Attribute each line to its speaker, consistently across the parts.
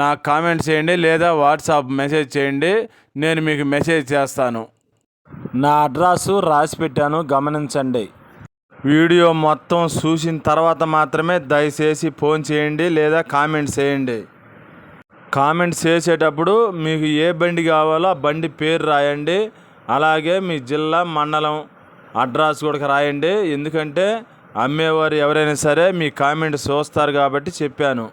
Speaker 1: నాకు కామెంట్ చేయండి లేదా వాట్సాప్ మెసేజ్ చేయండి. నేను మీకు మెసేజ్ చేస్తాను. నా అడ్రస్సు రాసి పెట్టాను గమనించండి. వీడియో మొత్తం చూసిన తర్వాత మాత్రమే దయచేసి ఫోన్ చేయండి లేదా కామెంట్ చేయండి. కామెంట్ చేసేటప్పుడు మీకు ఏ బండి కావాలో ఆ బండి పేరు రాయండి. అలాగే మీ జిల్లా మండలం అడ్రస్ కూడా రాయండి. ఎందుకంటే అమ్మేవారు ఎవరైనా సరే మీ కామెంట్ చూస్తారు కాబట్టి చెప్పాను.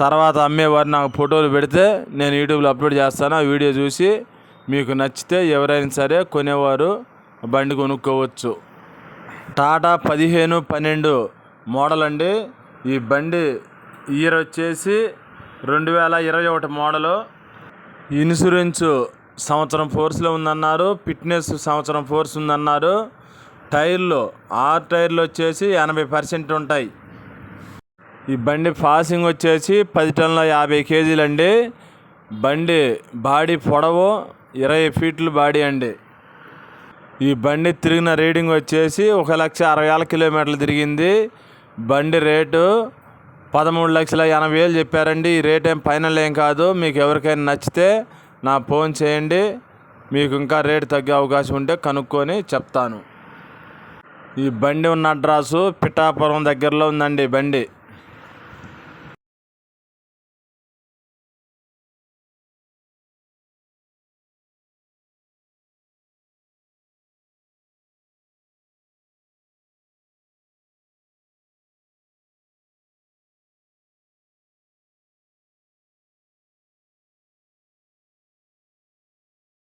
Speaker 1: తర్వాత అమ్మేవారు నాకు ఫోటోలు పెడితే నేను యూట్యూబ్లో అప్లోడ్ చేస్తాను ఆ వీడియో చూసి మీకు నచ్చితే ఎవరైనా సరే కొనేవారు బండి కొనుక్కోవచ్చు. టాటా పదిహేను పన్నెండు మోడల్ అండి. ఈ బండి ఇయర్ వచ్చేసి రెండు వేల ఇరవై ఒకటి మోడలు. ఇన్సూరెన్సు సంవత్సరం ఫోర్స్లో ఉందన్నారు ఫిట్నెస్ సంవత్సరం ఫోర్స్ ఉందన్నారు. టైర్లు ఆరు టైర్లు వచ్చేసి ఎనభై పర్సెంట్ ఉంటాయి. ఈ బండి పాసింగ్ వచ్చేసి పది టన్నుల యాభై కేజీలు అండి. బండి బాడీ పొడవు ఇరవై ఫీట్లు బాడీ అండి. ఈ బండి తిరిగిన రీడింగ్ వచ్చేసి ఒక లక్ష అరవై వేల కిలోమీటర్లు తిరిగింది. బండి రేటు పదమూడు లక్షల ఎనభై వేలు చెప్పారండి. ఈ రేట్ ఏం ఫైనల్ ఏం కాదు. మీకు ఎవరికైనా నచ్చితే నా ఫోన్ చేయండి. మీకు ఇంకా రేటు తగ్గే అవకాశం ఉంటే కనుక్కొని చెప్తాను. ఈ బండి ఉన్న అడ్రస్ పిఠాపురం దగ్గరలో ఉందండి బండి.